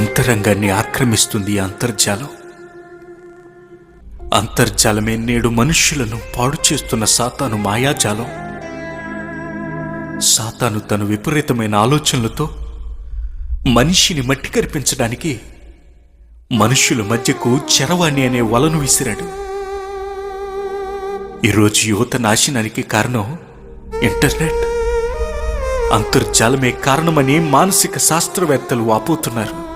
అంతరంగాన్ని ఆక్రమిస్తుంది అంతర్జాలం. అంతర్జాలమే నేడు మనుష్యులను పాడు చేస్తున్న సాతాను మాయాజాలం. సాతాను తన విపరీతమైన ఆలోచనలతో మనిషిని మట్టి కరిపించడానికి మనుష్యుల మధ్యకు చెరవాణి అనే వలను విసిరాడు. ఈరోజు యువత నాశనానికి కారణం ఇంటర్నెట్. అంతర్జాలమే కారణమని మానసిక శాస్త్రవేత్తలు వాపోతున్నారు.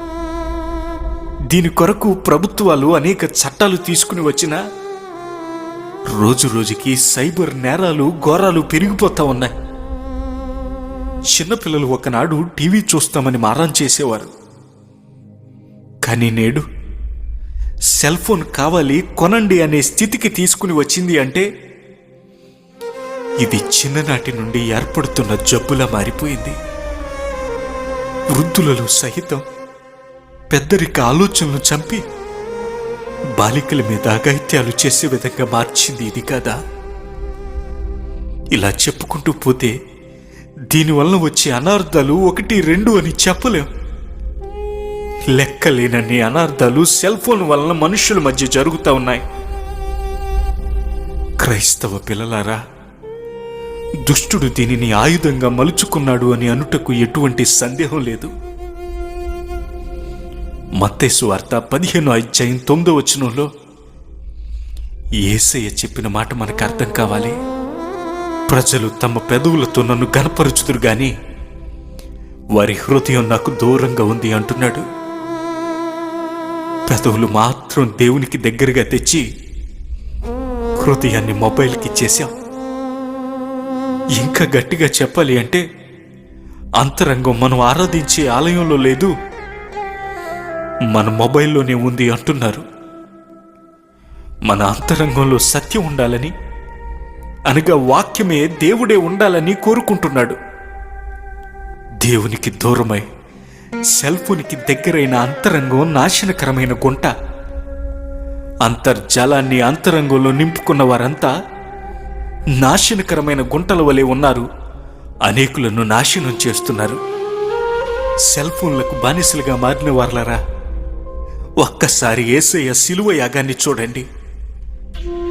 దీని కొరకు ప్రభుత్వాలు అనేక చట్టాలు తీసుకుని వచ్చినా రోజు రోజుకి సైబర్ నేరాలు ఘోరాలు పెరిగిపోతా ఉన్నాయి. చిన్నపిల్లలు ఒకనాడు టీవీ చూస్తామని మారం చేసేవారు. కానీ నేడు సెల్ ఫోన్ కావాలి కొనండి అనే స్థితికి తీసుకుని వచ్చింది అంటే ఇది చిన్ననాటి నుండి ఏర్పడుతున్న జబ్బులా మారిపోయింది. వృద్ధులలో సహితం పెద్దరిక ఆలోచనలు చంపి బాలికల మీద అగైత్యాలు చేసే విధంగా మార్చింది ఇది కదా? ఇలా చెప్పుకుంటూ పోతే దీనివల్ల వచ్చే అనార్థాలు ఒకటి రెండు అని చెప్పలేం. లెక్కలేనన్ని అనార్థాలు సెల్ ఫోన్ వలన మనుషుల మధ్య జరుగుతూ ఉన్నాయి. క్రైస్తవ పిల్లలారా దుష్టుడు దీనిని ఆయుధంగా మలుచుకున్నాడు అని అనుటకు ఎటువంటి సందేహం లేదు. మత్తేసు వార్త పదిహేను అధ్యాయం తొమ్మిదో వచనంలో ఏసయ్య చెప్పిన మాట మనకు అర్థం కావాలి. ప్రజలు తమ పెదవులతో నన్ను గనపరుచుతురు గాని వారి హృదయం నాకు దూరంగా ఉంది అంటున్నాడు. పెదవులు మాత్రం దేవునికి దగ్గరగా తెచ్చి హృదయాన్ని మొబైల్కి ఇచ్చేశాం. ఇంకా గట్టిగా చెప్పాలి అంటే అంతరంగం మనం ఆరాధించే ఆలయంలో లేదు. మన మొబైల్లోనే ఉంది అంటున్నారు. మన అంతరంగంలో సత్యం ఉండాలని అనగా వాక్యమే దేవుడే ఉండాలని కోరుకుంటున్నాడు. దేవునికి దూరమై సెల్ ఫోన్కి దగ్గరైన అంతరంగం నాశనకరమైన గుంట. అంతర్జాలాన్ని అంతరంగంలో నింపుకున్న వారంతా నాశనకరమైన గుంటల వలె ఉన్నారు. అనేకులను నాశనం చేస్తున్నారు. సెల్ ఫోన్లకు బానిసలుగా మారిన వార్లరా? ఒక్కసారి ఏసయ్య సిలువ యాగాన్ని చూడండి.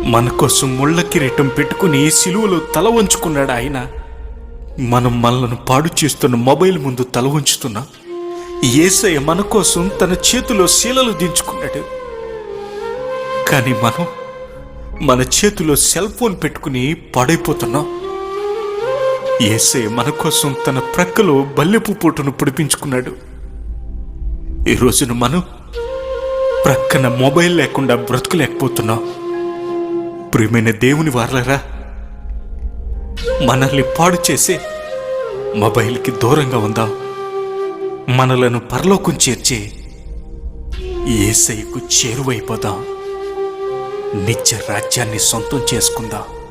మన కోసం ముళ్ళ కిరీటం పెట్టుకుని సిలువలో తల వంచుకున్నాడు ఆయన. మనం మనలను పాడు చేస్తున్న మొబైల్ ముందు తల వంచుతున్నాం. ఏసయ్య మన కోసం తన చేతిలో శీలలు దించుకున్నాడు. కానీ మనం మన చేతిలో సెల్ ఫోన్ పెట్టుకుని పాడైపోతున్నాం. ఏసయ్య మన కోసం తన ప్రక్కలో బల్లెపు పూటను పొడిపించుకున్నాడు. ఈ రోజున మనం ప్రక్కన మొబైల్ లేకుండా బ్రతుకులేకపోతున్నాం ప్రియమైన దేవుని వారలరా మనల్ని పాడు చేసే మొబైల్కి దూరంగా ఉందాం. మనలను పరలోకం చేర్చే ఏసైకు చేరువైపోదాం. నిత్య రాజ్యాన్ని సొంతం చేసుకుందాం.